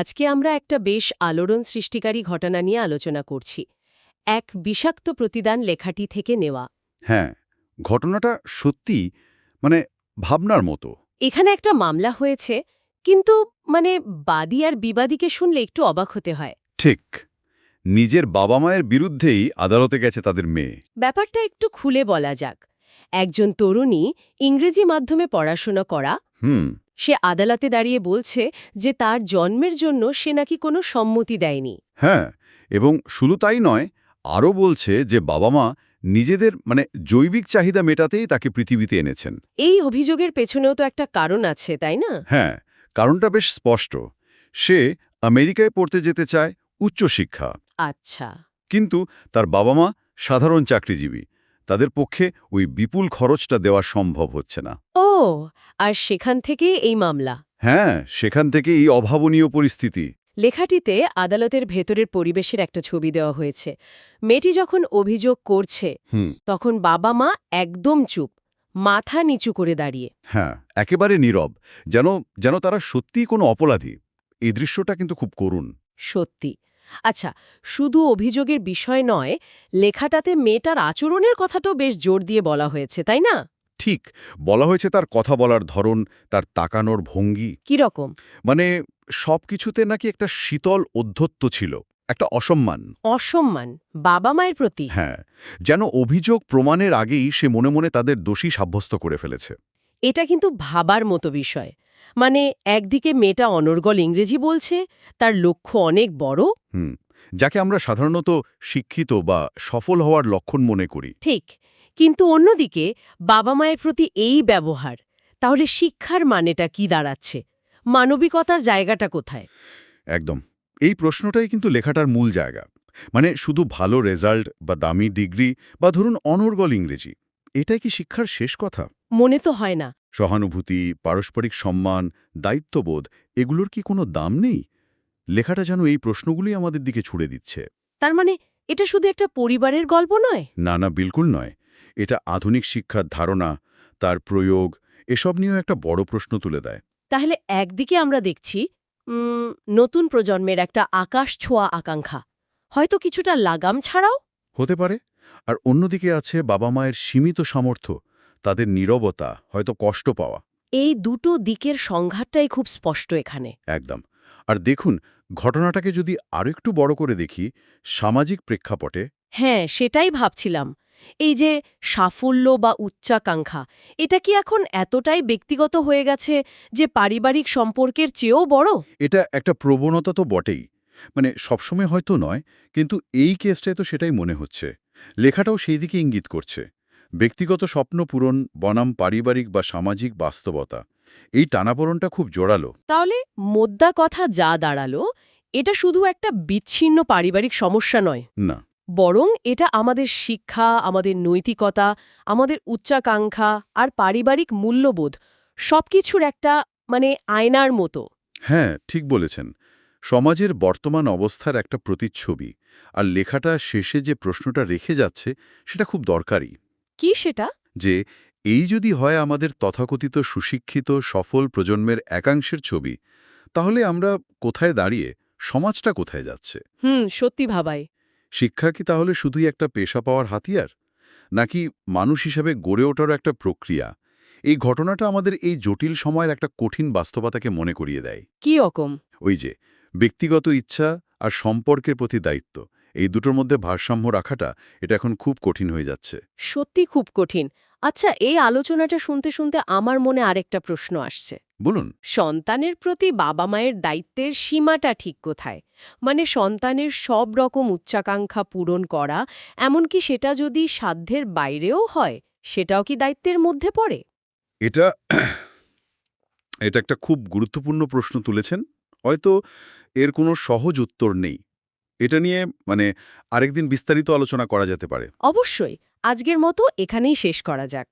আজকে আমরা একটা বেশ আলোড়ন সৃষ্টিকারী ঘটনা নিয়ে আলোচনা করছি। এক বিষাক্ত প্রতিদান লেখাটি থেকে নেওয়া। হ্যাঁ ঘটনাটা সত্যি মানে ভাবনার মতো। এখানে একটা মামলা হয়েছে কিন্তু মানে বাদী আর বিবাদীকে শুনলে একটু অবাক হতে হয়। ঠিক নিজের বাবা মায়ের বিরুদ্ধেই আদালতে গেছে তাদের মেয়ে। ব্যাপারটা একটু খুলে বলা যাক। একজন তরুণী ইংরেজি মাধ্যমে পড়াশোনা করা হুম। সে আদালতে দাঁড়িয়ে বলছে যে তার জন্মের জন্য সে নাকি কোনো সম্মতি দেয়নি। হ্যাঁ এবং শুধু তাই নয় আরও বলছে যে বাবা মা নিজেদের মানে জৈবিক চাহিদা মেটাতেই তাকে পৃথিবীতে এনেছেন। এই অভিযোগের পেছনেও তো একটা কারণ আছে তাই না? হ্যাঁ কারণটা বেশ স্পষ্ট। সে আমেরিকায় পড়তে যেতে চায় উচ্চশিক্ষা। আচ্ছা। কিন্তু তার বাবা মা সাধারণ চাকরিজীবী। তাদের পক্ষে ওই বিপুল খরচটা দেওয়া সম্ভব হচ্ছে না। ও আর সেখান থেকে এই মামলা। হ্যাঁ সেখান থেকে এই অভাবনীয় পরিস্থিতি। লেখাটিতে আদালতের ভেতরের পরিবেশের একটা ছবি দেওয়া হয়েছে। মেয়েটি যখন অভিযোগ করছে তখন বাবা মা একদম চুপ মাথা নিচু করে দাঁড়িয়ে। হ্যাঁ একেবারে নীরব যেন যেন তারা সত্যিই কোনো অপরাধী। এই দৃশ্যটা কিন্তু খুব করুণ। সত্যি। আচ্ছা শুধু অভিযোগের বিষয় নয় লেখাটাতে মেয়েটার আচরণের কথাটাও বেশ জোর দিয়ে বলা হয়েছে তাই না? ঠিক বলা হয়েছে তার কথা বলার ধরন তার তাকানোর ভঙ্গি। কীরকম মানে সবকিছুতে নাকি একটা শীতল অধ্যত্ত ছিল একটা অসম্মান। অসম্মান বাবা মায়ের প্রতি? হ্যাঁ যেন অভিযোগ প্রমাণের আগেই সে মনে মনে তাদের দোষী সাব্যস্ত করে ফেলেছে। এটা কিন্তু ভাবার মতো বিষয়। মানে একদিকে মেয়েটা অনর্গল ইংরেজি বলছে তার লক্ষ্য অনেক বড়। হুম যাকে আমরা সাধারণত শিক্ষিত বা সফল হওয়ার লক্ষণ মনে করি। ঠিক কিন্তু অন্যদিকে বাবা মায়ের প্রতি এই ব্যবহার তাহলে শিক্ষার মানেটা কি দাঁড়াচ্ছে? মানবিকতার জায়গাটা কোথায়? একদম। এই প্রশ্নটাই কিন্তু লেখাটার মূল জায়গা। মানে শুধু ভালো রেজাল্ট বা দামি ডিগ্রি বা ধরুন অনর্গল ইংরেজি এটাই কি শিক্ষার শেষ কথা? মনে তো হয় না। সহানুভূতি পারস্পরিক সম্মান দায়িত্ববোধ এগুলোর কি কোনো দাম নেই? লেখাটা যেন এই প্রশ্নগুলি আমাদের দিকে ছুড়ে দিচ্ছে। তার মানে এটা শুধু একটা পরিবারের গল্প নয়? না না বিলকুল নয়। এটা আধুনিক শিক্ষার ধারণা তার প্রয়োগ এসব নিয়েও একটা বড় প্রশ্ন তুলে দেয়। তাহলে একদিকে আমরা দেখছি নতুন প্রজন্মের একটা আকাশ ছোঁয়া আকাঙ্ক্ষা। হয়তো কিছুটা লাগাম ছাড়াও? হতে পারে। আর অন্যদিকে আছে বাবা মায়ের সীমিত সামর্থ্য তাদের নীরবতা হয়তো কষ্ট পাওয়া। এই দুটো দিকের সংঘাতটাই খুব স্পষ্ট এখানে। একদম। আর দেখুন ঘটনাটাকে যদি আরও একটু বড় করে দেখি সামাজিক প্রেক্ষাপটে হ্যাঁ সেটাই ভাবছিলাম। এই যে সাফল্য বা উচ্চাকাঙ্ক্ষা এটা কি এখন এতটাই ব্যক্তিগত হয়ে গেছে যে পারিবারিক সম্পর্কের চেয়েও বড়? এটা একটা প্রবণতা তো বটেই। মানে সবসময় হয়তো নয় কিন্তু এই কেসটায় তো সেটাই মনে হচ্ছে। লেখাটাও সেই দিকে ইঙ্গিত করছে। ব্যক্তিগত স্বপ্ন পূরণ বনাম পারিবারিক বা সামাজিক বাস্তবতা এই টানাপোড়নটা খুব জোরালো। তাহলে মোদ্দা কথা যা দাঁড়াল এটা শুধু একটা বিচ্ছিন্ন পারিবারিক সমস্যা নয়? না। বরং এটা আমাদের শিক্ষা আমাদের নৈতিকতা আমাদের উচ্চাকাঙ্ক্ষা আর পারিবারিক মূল্যবোধ সবকিছুর একটা মানে আয়নার মতো। হ্যাঁ ঠিক বলেছেন। সমাজের বর্তমান অবস্থার একটা প্রতিচ্ছবি আর লেখাটা শেষে যে প্রশ্নটা রেখে যাচ্ছে সেটা খুব দরকারি। কি সেটা? যে এই যদি হয় আমাদের তথাকথিত সুশিক্ষিত সফল প্রজন্মের একাংশের ছবি তাহলে আমরা কোথায় দাঁড়িয়ে সমাজটা কোথায় যাচ্ছে? হুম সত্যি ভাবাই শিক্ষা কি তাহলে শুধুই একটা পেশা পাওয়ার হাতিয়ার? নাকি মানুষ হিসাবে গড়ে ওঠারও একটা প্রক্রিয়া? এই ঘটনাটা আমাদের এই জটিল সময়ের একটা কঠিন বাস্তবতাকে মনে করিয়ে দেয়। কি রকম? ওই যে ব্যক্তিগত ইচ্ছা আর সম্পর্কের প্রতি দায়িত্ব এই দুটোর মধ্যে ভারসাম্য রাখাটা এটা এখন খুব কঠিন হয়ে যাচ্ছে। সত্যি খুব কঠিন। আচ্ছা এই আলোচনাটা শুনতে শুনতে আমার মনে আরেকটা প্রশ্ন আসছে। বলুন। সন্তানের প্রতি বাবা মায়ের দায়িত্বের সীমাটা ঠিক কোথায়? মানে সন্তানের সব রকম উচ্চাকাঙ্ক্ষা পূরণ করা এমনকি সেটা যদি সাধ্যের বাইরেও হয় সেটাও কি দায়িত্বের মধ্যে পড়ে? এটা এটা একটা খুব গুরুত্বপূর্ণ প্রশ্ন তুলেছেন। হয়তো এর কোনো সহজ উত্তর নেই। এটা নিয়ে মানে আরেকদিন বিস্তারিত আলোচনা করা যেতে পারে। অবশ্যই, আজকের মতো এখানেই শেষ করা যাক।